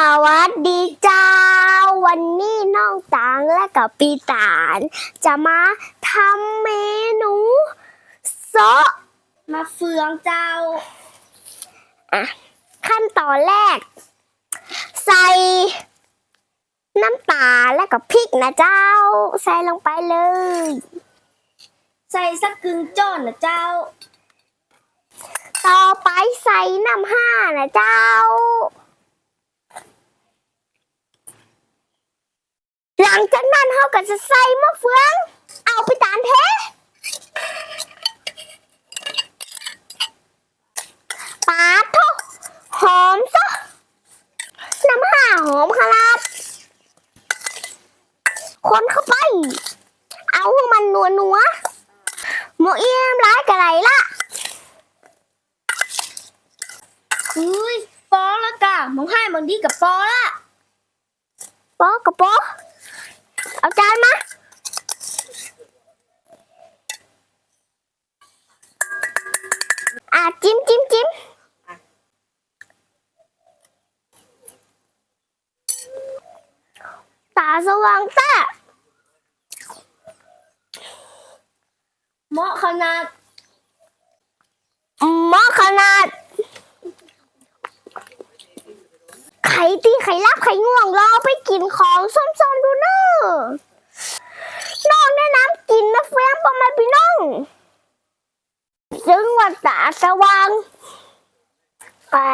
สวัสดีเจ้า วันนี้น้องตังและกับปีตาน จะมาทำเมนูโซะมาเฟืองเจ้าอะขั้นตอนแรก ใส่น้ำตาลและกับพริกนะเจ้า ใส่ลงไปเลย ใส่สักกึ่งจ้อนนะเจ้า ต่อไปใส่น้ำห้านะเจ้า หลังจากนั้นเขาก็จะใส่มะเฟือง เอาไปตานเทปาดทุกหอมซะน้ำห่าหอมขนาดคนเข้าไป เอาให้มันนัวนัวๆหมูเอี้ยมร้ายกะไรล่ะเฮ้ยปอละกะมึงให้มึงดีกับปอละโป๊ะกับโป๊ะ เอาจานมาอะจิ้มจิ้มจิ้มตาสว่างตาเหมาะขนาดหมอขนาด ไข่ตีไข่ลับไข่ง่วงรอไปกินของส้มๆดูเนอะน้องแนะน้ำกินนะเฟียงประมาณพี่น้อง ซึ่งวันตาสว่างแปะ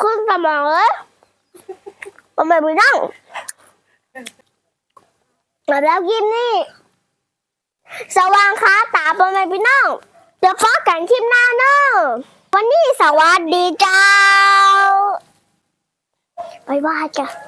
ขึ้นสมองเลยประมาณพี่น้องแล้วกินนี่ สว่างค้าตาประมาณพี่น้องเดี๋ยวพบกันคลิปหน้าเนอะวันนี้สวัสดีเจ้า บ๊ายบายจ้ะ